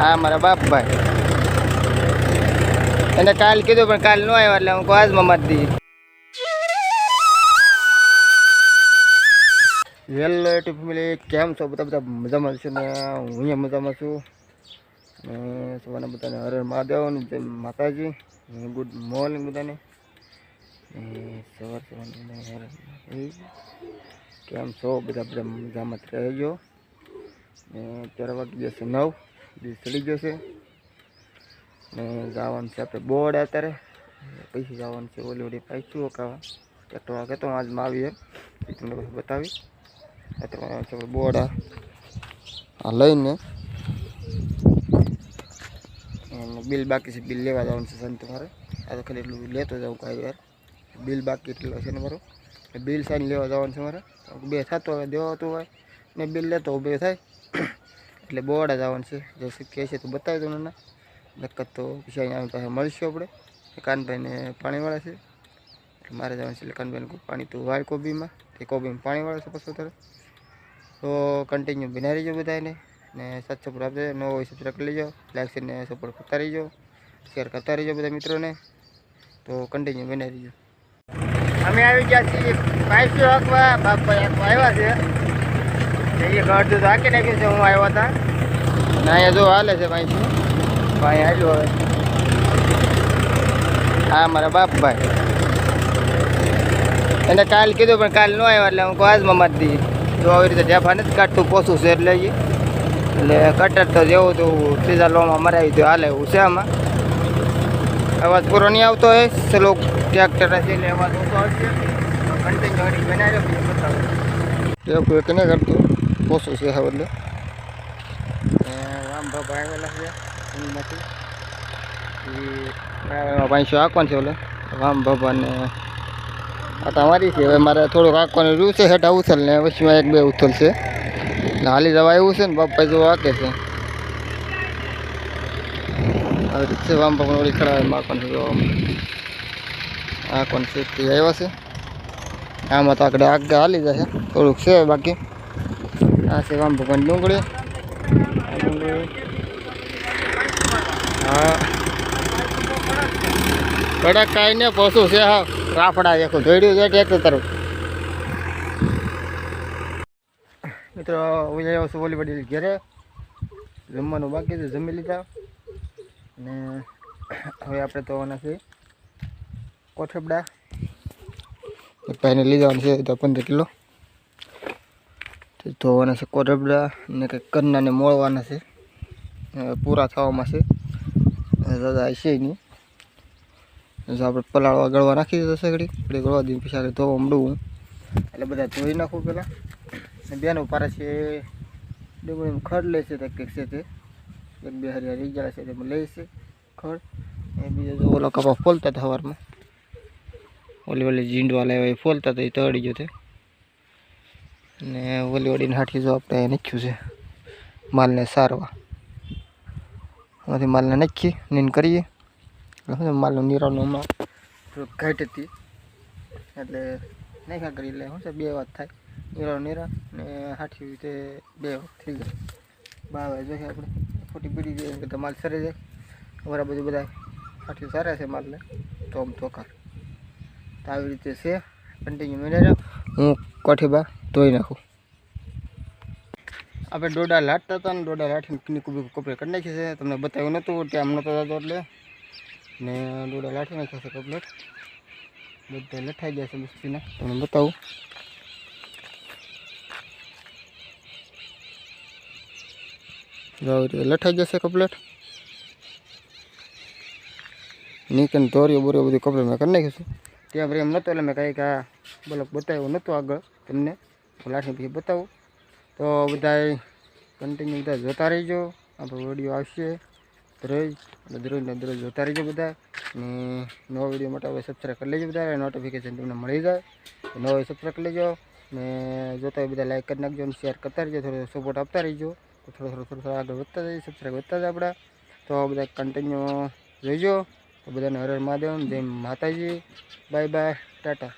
હા, મારા બાપભાઈ એને કાલ કીધું, પણ કાલ ન આવ્યા એટલે હું આજમાં મત દીધી હેલો યુટ્યુબ ફેમિલી કેમ છો? બધા બધા મજામાં છે ને? હું અહીંયા મજામાં છું. સવારના બધાને હરે મહાદેવ જય માતાજી. ગુડ મોર્નિંગ બધાને. સવાર સવાર બધાને હરે કેમ છો? બધા બધા મજામાં રહેજો. અત્યારે વાગી જશે નવ. દિવસ ચડી જશે. ને જવાનું છે આપણે બોર્ડ અત્યારે. પછી જવાનું છે ઓલી ઓલી પાછું કેટલો વાગે તો આજમાં એમ એ તમને પછી બતાવી અત્યારે છે, બોર્ડ આ. લઈને. બિલ બાકી છે, બિલ લેવા જવાનું છે સંત મારે આ તો ખાલી એટલું લેતો જાઉં કાંઈ યાર બિલ બાકી એટલું છે ને મારું બિલ સાઈન લેવા જવાનું છે મારે. બે થતો હોય દેવાતું હોય. ને બિલ લેતો બે થાય. એટલે બોર્ડ જવાનું છે. જો શીખીએ છે તો બતાવી દઉં ને નકર તો પછી અહીંયા પાસે મળીશું આપણે. કાનભાઈને પાણીવાળા છે. એટલે મારે જવાનું છે એટલે કાનભાઈને પાણી તો વાળ કોબીમાં. તે કોબીમાં પાણીવાળા છે પછી અત્યારે તો કન્ટિન્યુ બિના રહીજો બધાને ને સાત સપોર્ટ આપજો. ન હોય સબસ્ક્રાઈબ કરી લેજો. લાઈક છે ને સપોર્ટ કરતા રહીજો. શેર કરતા રહીજો બધા મિત્રોને. તો કન્ટિન્યુ બિના રહીજો. અમે આવી ગયા છીએ. પાઇપી વાગવા બાપા આવ્યા છે. એ ઘર તો હાકી નાખ્યું છે, હું આવ્યા હતા ને અહીંયા જો હાલે છે પાઇપી ભાઈ હાલ્યું હવે. હા, મારા બાપભાઈ એને કાલ કીધું, પણ કાલ ન આવ્યા એટલે હું આજમાં મત દી. જો આવી રીતે જેફા નથી કાઢતું, પોસું છે એટલે. એટલે કટર તો જેવું તો સીધા લોમાં મરાવી તો હાલે એવું છે આમાં. અવાજ પૂરો નહીં આવતો હોય, ચલો ટ્રેક્ટર છે એટલે અવાજ ઓછો આવશે. કન્ટિન્યુ બનાવ્યો પછી બતાવો. એવું કોઈ કને કરતું? પોસું છે હવે એટલે રામ બાબા આવેલા છે એમાંથી એ પાંચસો આંકવાનું છે ઓલે રામ બાબાને આ તમારી છે હવે મારે થોડુંક આંકવાનું રહ્યું છે હેઠા ઉથલ ને વચમાં એક બે ઉથલ છે એટલે હાલી જવા એવું છે ને બાપા જો આકે છે આવી રીતે વામ બાપા ઓળી ખડા માકવાનું છે આંકવાનું છે તે આવ્યા છે આમાં તો આગળ આગળ હાલી જશે થોડુંક છે બાકી આ છે વામ ભગવાન ડુંગળી. હા કડક કાંઈ ને પોસું છે, હા. રાફડા એક જોડ્યું છે ટ્રેક્ટર તરફ મિત્રો હું છું ઓલી વડીલ ઘેરે. જમવાનું બાકી છે, જમી લીધા. અને હવે આપણે તો નથી છે કોઠબડા ભાઈને લઈ જવાનું છે તો પંદર કિલો. ધોવાના છે કોરબડા ને કંઈક કરનાને મોળવાના છે. પૂરા થવામાં છે. દાદા છે નહીં. આપણે પલાળવા ગળવા નાખી દીધો સગડી આપણે ગળવા દઈએ પછી ધોવા મળવું એટલે બધા ધોઈ નાખું પહેલાં. અને બેન ઉપારે છે ડુંગળીમાં ખડ લે છે તે કંઈક છે તે. એક બે હરિયા રહી ગયા છે તેમાં લે છે ખડ. એ બીજો જો ઓલો કપા ફોલતા હતા સવારમાં. ઓલી ઓલી જીંડવા લેવા એ ફોલતા હતા, એ તળી ગયો તે. ને વલીવાડીને હાઠી જો આપણે નાખ્યું છે. માલને સારવા. એમાંથી માલને નાખીએ નીન કરીએ. એટલે માલનું નિરાવનું હમણાં ઘાટ હતી. એટલે નાખ્યા કરી એટલે શું છે, બે વાત થાય. નિરાવ નિરા ને હાઠી રીતે બે વાત થઈ જાય બાવા જોઈએ આપણે, ખોટી પીડી જાય બધા માલ સરે જાય. અમારા બધું બધા હાઠી સારા છે માલને. તો આમ ચોકાર તો આવી રીતે છે. કન્ટિન્યુ મેળે હું કોઠીબા ધોઈ નાખું. આપણે ડોડા લાટતા હતા ને ડોડા લાઠીને કીની કુબી કપડે કરી નાખી છે. તમને બતાવ્યું નહોતું, ત્યાં નહોતો થતો એટલે. ને ડોડા લાઠી નાખ્યા છે કમ્પ્લેટ બધા લઠાઈ ગયા છે બસ્તીના તમને બતાવું. જો આવી રીતે લઠાઈ જશે કમ્પ્લેટ નીકન ધોરીઓ બોરીઓ બધું કમ્પ્લેટ મેં કરી નાખ્યું છે. ત્યાં પછી એમ નહોતો એટલે મેં કાંઈક આ બ્લોક બતાવ્યું નહોતું આગળ તમને. લાઠી પછી બતાવું. તો બધાય કન્ટિન્યુ બધા જોતા રહીજો. આપણો વીડિયો આવશે દરરોજ. અને દરરોજને દરરોજ જોતા રહેજો બધા ને નવો વીડિયો માટે હવે સબસ્ક્રાઈબ કરી લેજો બધા નોટિફિકેશન તમને મળી જાય. નવો સબસ્ક્રાઈબ કરી લેજો. ને જોતા હોય બધા લાઈક કરી નાખજો અને શેર કરતા રહેજો. થોડો સપોર્ટ આપતા રહીજો. તો થોડો થોડો થોડો થોડો આગળ વધતા જઈએ. સબસ્ક્રાઈબ વધતા જાય આપણા. તો બધા કન્ટિન્યુ જોઈજો. તો બધાને હર મહાદેવ. જય માતાજી. Bye bye Tata